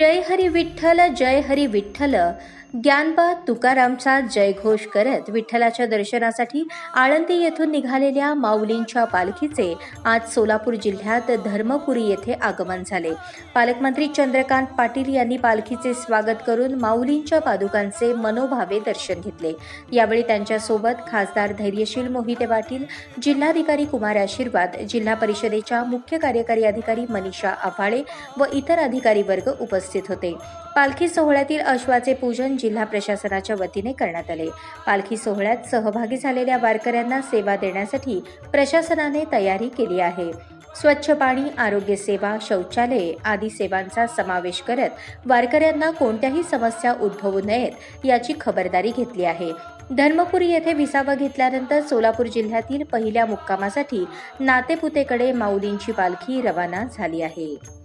जय हरी विठ्ठल जय हरी विठ्ठल. ज्ञानबा तुकारामचा जयघोष करत विठ्ठलाच्या दर्शनासाठी आळंदी येथून निघालेल्या माऊलींच्या पालखीचे आज सोलापूर जिल्ह्यात धर्मपुरी येथे आगमन झाले. पालकमंत्री चंद्रकांत पाटील यांनी पालखीचे स्वागत करून माऊलींच्या पादुकांचे मनोभावे दर्शन घेतले. यावेळी त्यांच्यासोबत खासदार धैर्यशील मोहिते पाटील जिल्हाधिकारी कुमार आशीर्वाद जिल्हा परिषदेच्या मुख्य कार्यकारी अधिकारी मनीषा आफाळे व इतर अधिकारी वर्ग उपस्थित उपस्थित होते. पालखी सोहळ्यातील अश्वाचे पूजन जिल्हा प्रशासनाच्या वतीने करण्यात आले. पालखी सोहळ्यात सहभागी झालेल्या वारकऱ्यांना सेवा देण्यासाठी प्रशासनाने तयारी केली आहे. स्वच्छ पाणी आरोग्य सेवा शौचालये आदी सेवांचा समावेश करत वारकऱ्यांना कोणत्याही समस्या उद्भवू नयेत याची खबरदारी घेतली आहे. धर्मपुरी येथे विसावा घेतल्यानंतर सोलापूर जिल्ह्यातील पहिल्या मुक्कामासाठी नातेपुतेकडे माऊलींची पालखी रवाना झाली आहे.